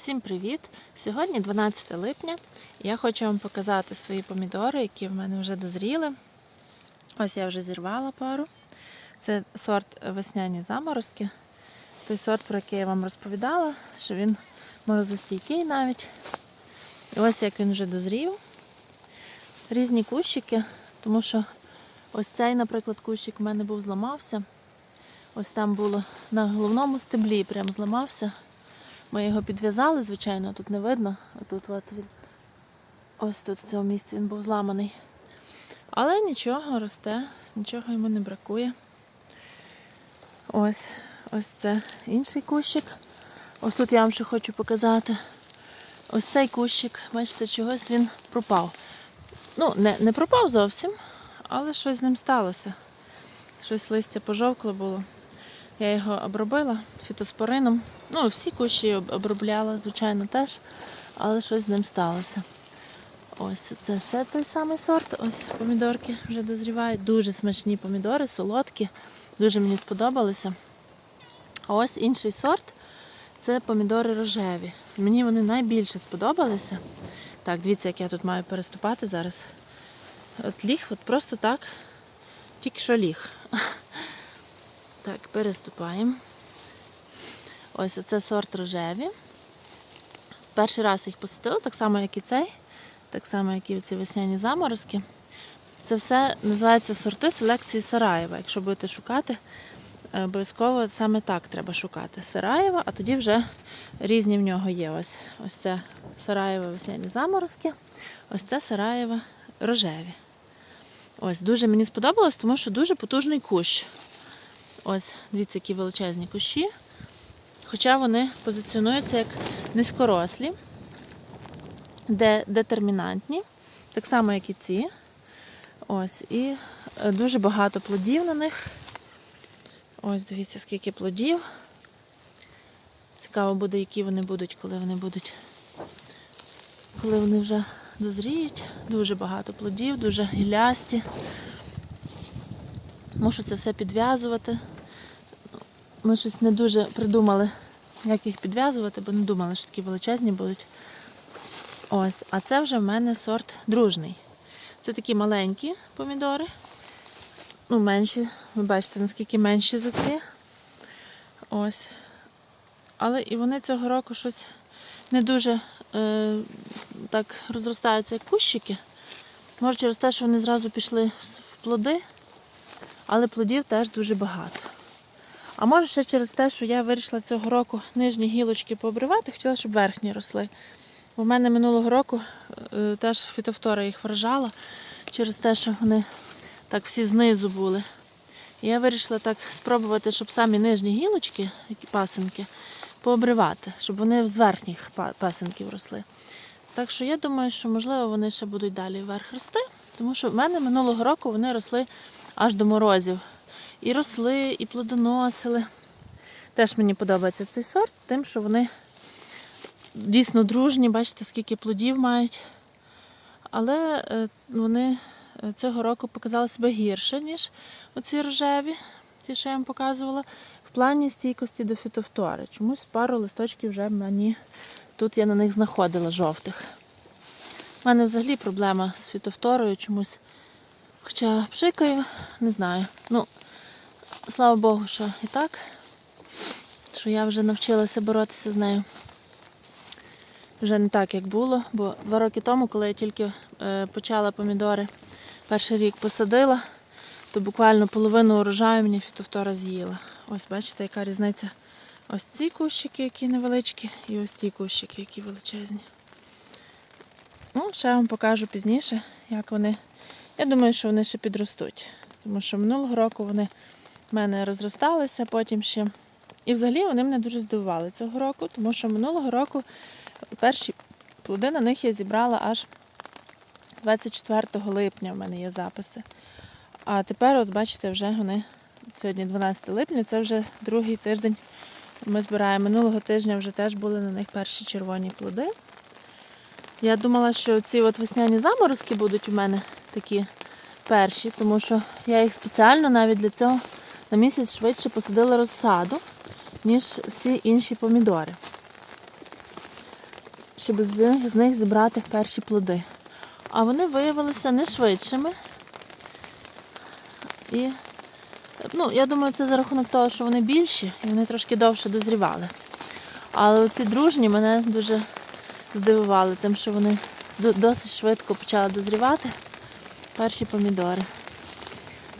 Всім привіт! Сьогодні 12 липня. Я хочу вам показати свої помідори, які в мене вже дозріли. Ось я вже зірвала пару. Це сорт весняні заморозки. Той сорт, про який я вам розповідала, що він морозостійкий навіть. І ось як він вже дозрів. Різні кущики, тому що ось цей, наприклад, кущик в мене був зламався. Ось там було на головному стеблі, прям зламався. Ми його підв'язали, звичайно, тут не видно. Отут от він. Ось тут в цьому місці він був зламаний. Але нічого росте, нічого йому не бракує. Ось, ось це інший кущик. Ось тут я вам ще хочу показати. Ось цей кущик, бачите, чогось він пропав. Ну, не, не пропав зовсім, але щось з ним сталося. Щось листя пожовкло було. Я його обробила фітоспорином. Ну, всі кущі обробляла, звичайно, теж, але щось з ним сталося. Ось це ще той самий сорт. Ось помідорки вже дозрівають. Дуже смачні помідори, солодкі. Дуже мені сподобалися. А ось інший сорт це помідори рожеві. Мені вони найбільше сподобалися. Так, дивіться, як я тут маю переступати зараз. От ліг, от просто так, тільки що ліг. Так, переступаємо. Ось оце сорт рожеві. Перший раз їх посадила, так само, як і цей, так само, як і оці весняні заморозки. Це все називається сорти селекції Сараєва. Якщо будете шукати, обов'язково саме так треба шукати. Сараєва, а тоді вже різні в нього є. Ось, ось це Сараєва весняні заморозки, ось це Сараєва рожеві. Ось, дуже мені сподобалось, тому що дуже потужний кущ. Ось, дивіться, які величезні кущі. Хоча вони позиціонуються як низькорослі, де детермінантні, так само, як і ці. Ось, і е, дуже багато плодів на них. Ось, дивіться, скільки плодів. Цікаво буде, які вони будуть, коли вони будуть, коли вони вже дозріють. Дуже багато плодів, дуже гілясті. Мушу це все підв'язувати. Ми щось не дуже придумали, як їх підв'язувати, бо не думали, що такі величезні будуть. Ось, а це вже в мене сорт дружний. Це такі маленькі помідори. Ну, менші. Ви бачите, наскільки менші за ці. Ось. Але і вони цього року щось не дуже е, так розростаються, як кущики. Може через те, що вони зразу пішли в плоди, але плодів теж дуже багато. А може ще через те, що я вирішила цього року нижні гілочки пообривати, хотіла, щоб верхні росли. В мене минулого року е, теж фітофтора їх вражала через те, що вони так всі знизу були. І я вирішила так спробувати, щоб самі нижні гілочки, які пасинки, пообривати, щоб вони з верхніх па- пасинків росли. Так що я думаю, що можливо вони ще будуть далі вверх рости, тому що в мене минулого року вони росли аж до морозів. І росли, і плодоносили. Теж мені подобається цей сорт, тим, що вони дійсно дружні, бачите, скільки плодів мають. Але е, вони е, цього року показали себе гірше, ніж оці рожеві, ті, що я вам показувала, в плані стійкості до фітофтори. Чомусь пару листочків вже мені тут я на них знаходила жовтих. У мене взагалі проблема з фітофторою чомусь. Хоча пшикаю, не знаю. Ну, слава Богу, що і так, що я вже навчилася боротися з нею. Вже не так, як було, бо два роки тому, коли я тільки е, почала помідори, перший рік посадила, то буквально половину урожаю мені фітофтора з'їла. Ось бачите, яка різниця. Ось ці кущики, які невеличкі, і ось ці кущики, які величезні. Ну, ще вам покажу пізніше, як вони. Я думаю, що вони ще підростуть. Тому що минулого року вони в мене розросталися, потім ще. І взагалі вони мене дуже здивували цього року, тому що минулого року перші плоди на них я зібрала аж 24 липня в мене є записи. А тепер, от бачите, вже вони сьогодні 12 липня, це вже другий тиждень. Ми збираємо. Минулого тижня вже теж були на них перші червоні плоди. Я думала, що ці от весняні заморозки будуть у мене такі перші, тому що я їх спеціально навіть для цього на місяць швидше посадила розсаду, ніж всі інші помідори. щоб з, з них зібрати перші плоди. А вони виявилися не швидшими. І ну, я думаю, це за рахунок того, що вони більші і вони трошки довше дозрівали. Але оці дружні мене дуже здивували, тим, що вони досить швидко почали дозрівати перші помідори.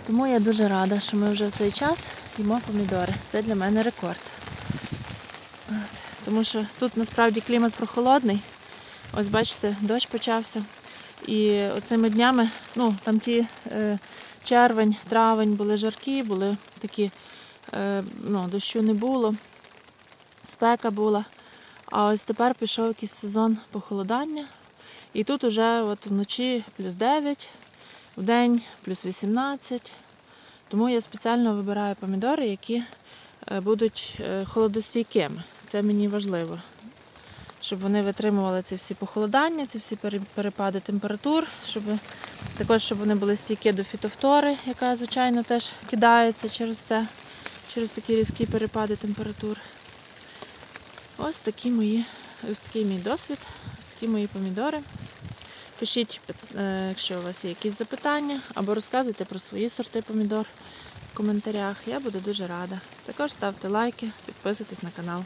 Тому я дуже рада, що ми вже в цей час їмо помідори. Це для мене рекорд. Тому що тут насправді клімат прохолодний. Ось бачите, дощ почався. І оцими днями, ну там ті е, червень, травень були жаркі, були такі, е, ну, дощу не було, спека була. А ось тепер пішов якийсь сезон похолодання. І тут уже от вночі плюс 9, в день плюс 18. Тому я спеціально вибираю помідори, які е, будуть е, холодостійкими. Це мені важливо. Щоб вони витримували ці всі похолодання, ці всі перепади температур, щоб також щоб вони були стійкі до фітофтори, яка, звичайно, теж кидається через це, через такі різкі перепади температур. Ось такі мої, ось такий мій досвід, ось такі мої помідори. Пишіть, е, якщо у вас є якісь запитання, або розказуйте про свої сорти помідор в коментарях. Я буду дуже рада. Також ставте лайки, підписуйтесь на канал.